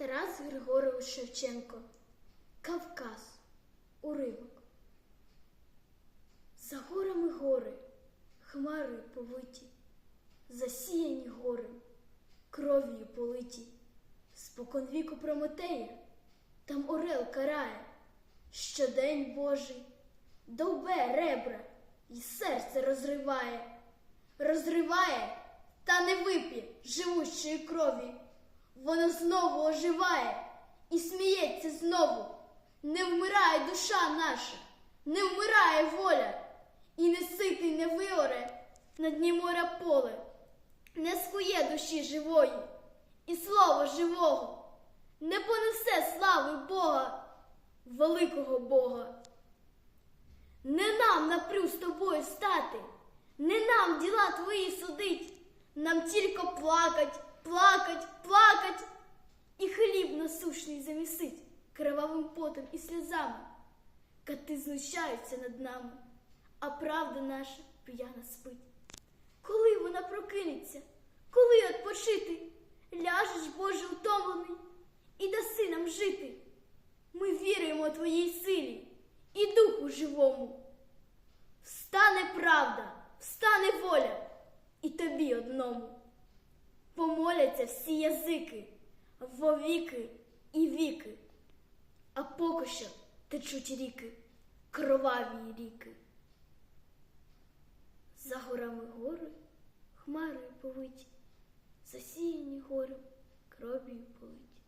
Тарас Григорович Шевченко. Кавказ. Уривок. За горами гори, хмари повиті, засіяні гори, кров'ю политі. Спокон віку Прометея, там орел карає, щодень Божий, довбе ребра і серце розриває, розриває та не вип'є живущої крові. Воно знову оживає і сміється знову. Не вмирає душа наша, не вмирає воля, і не ситий не виоре на дні моря поле, не скує душі живої, і слово живого, не понесе слави Бога, великого Бога. Не нам напрю з тобою стати, не нам діла твої судить, нам тільки плакать, плакать, плакать, і хліб насущний замісить кривавим потом і сльозами. Кати знущаються над нами, а правда наша п'яна спить. Коли вона прокинеться, коли відпочити, ляжеш, Боже, утомлений, і даси нам жити. Ми віруємо твоїй силі і духу живому. Встане правда, встане воля, і тобі одному. Помоляться всі язики, вовіки і віки, а поки що течуть ріки, кроваві ріки. За горами гори, хмарою повить, засіяні горем, кров'ю политі.